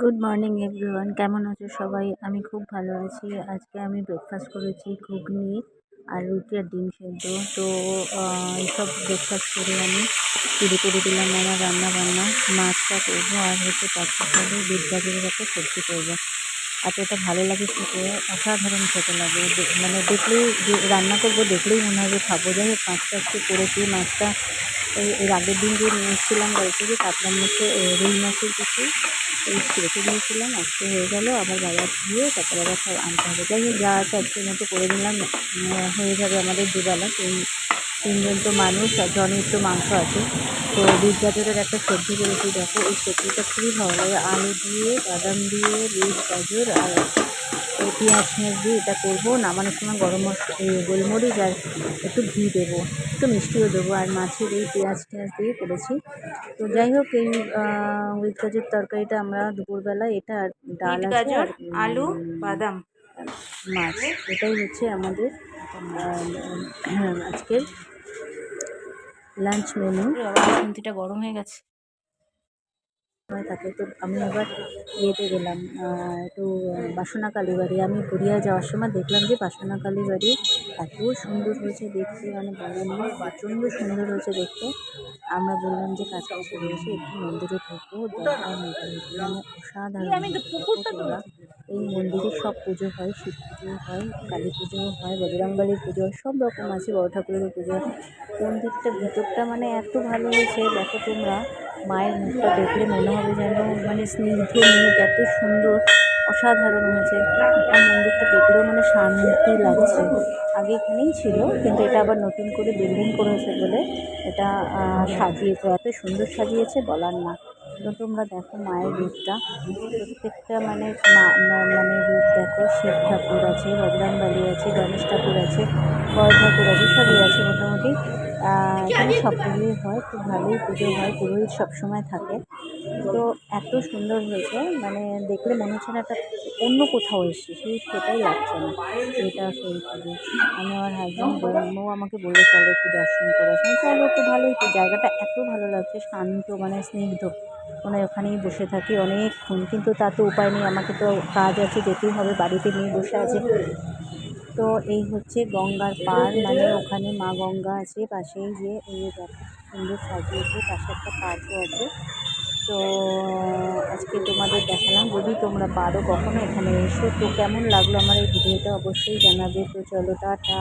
Good morning everyone কেমন আছো সবাই? আমি খুব ভালো আছি। আজকে আমি ব্রেকফাস্ট করেছি ঘুগনি আর রুটি আর ডিম সেদ্ধ। তো এইসব ব্রেকফাস্ট করে আমি শুরু করে দিলাম আমার রান্না বান্না। মাছটা করব আর হচ্ছে পাঁচটা করে বিট গাজরের একটা সবজি করব। এতটা ভালো লাগে খেতে, অসাধারণ খেতে লাগে। মানে দেখলেই রান্না করব দেখলেই মনে হবে খাব। যাই হোক, মাছটা আজকে করেছি। মাছটা এর আগের দিন যে নিয়ে এসেছিলাম বাড়ি থেকে কাতলা মাছে রুই মাছের কিছু রেখে দিয়েছিলাম আজকে হয়ে গেল, আবার বাজার গিয়ে তারপর আবার সব আনতে হবে। যাই হোক, যা আছে আজকের মতো করে নিলাম হয়ে যাবে আমাদের দুবেলা তিন তিনজন তো মানুষ আর জনের তো মাংস আছে। তো বিট গাজরের একটা সবজি করেছি দেখো এই সবজিটা খুবই ভালো লাগে। আলু দিয়ে বাদাম দিয়ে বিট গাজর আর পেঁয়াজ ফেঁয়াজ দিয়ে এটা করব। নামানোর সময় গরম মশলা গোলমরিচ আর একটু ঘি দেবো একটু মিষ্টিও দেবো। আর মাছের এই পেঁয়াজ টেঁয়াজ দিয়ে করেছি। তো যাই হোক এই উইথ গাজর তরকারিটা আমরা দুপুরবেলা এটা আর ডাল গাজর আলু বাদাম। মাছ। এটাই হচ্ছে আমাদের আজকের লাঞ্চ মেনু খুন্তিটা গরম হয়ে গেছে। হয় তাকে তো আমি আবার ইয়েতে গেলাম একটু বাসনা কালীবাড়ি আমি গড়িয়া যাওয়ার সময় দেখলাম যে বাসনা কালীবাড়ি এত সুন্দর হয়েছে দেখতে মানে বলার নেই প্রচণ্ড সুন্দর হয়েছে দেখতে। আমরা বললাম যে কাছাকাছি রয়েছে একটু মন্দিরে ঢুকবো মানে অসাধারণ। এই মন্দিরে সব পুজো হয়, শিব পুজো হয়, কালী পুজো হয়, বজরংবলীর পুজো সব রকম আছে, বড় ঠাকুরের পুজো মন্দিরটা ভিতরটা মানে এত ভালো হয়েছে, দেখো তোমরা, মায়ের মুখটা দেখলে মনে হবে যেন মানে স্নিগ্ধ মুখ, এত সুন্দর, অসাধারণ হয়েছে। আর মন্দিরটা দেখলেও মানে শান্তি লাগছে। আগে এখানেই ছিল, কিন্তু এটা আবার নতুন করে বিল্ডিং করেছে বলে এটা সাজিয়েছে, এত সুন্দর সাজিয়েছে বলার না। তো তোমরা দেখো মায়ের রূপটা। প্রত্যেকটা মানে মানে রূপ দেখো। শিব ঠাকুর আছে বজরংবলী আছে, গণেশ ঠাকুর আছে, বড় ঠাকুর আছে, সবই আছে মোটামুটি। এখানে সব পুজোই হয়, খুব ভালোই পুজো হয় পুরোহিত সবসময় থাকে। তো এত সুন্দর হয়েছে মানে দেখলে মনে হচ্ছে না একটা অন্য কোথাও এসছি সেই সেটাই লাগছে না। এটা সেই পুজো আমি আমার হাজব্যান্ড বলব আমাকে বলে চলো একটু দর্শন করে আসি। আমি চলো তো ভালোই তো জায়গাটা এত ভালো লাগছে, শান্ত মানে স্নিগ্ধ। মানে ওখানেই বসে থাকি অনেকক্ষণ। কিন্তু তা তো উপায় নেই, আমাকে তো কাজ আছে, যেতেই হবে, বাড়িতে নিয়ে বসে আছে। তো এই হচ্ছে গঙ্গার পার মানে ওখানে মা গঙ্গা আছে পাশেই যে এই দেখো, সুন্দর সাজিয়েছে, পাশে একটা পার্কও আছে। তো আজকে তোমাদের দেখালাম, যদি তোমরা পারো কখনো এখানে এসো। তো কেমন লাগল আমার এই ভিডিওটা অবশ্যই জানাবে। তো চলো, টাটা।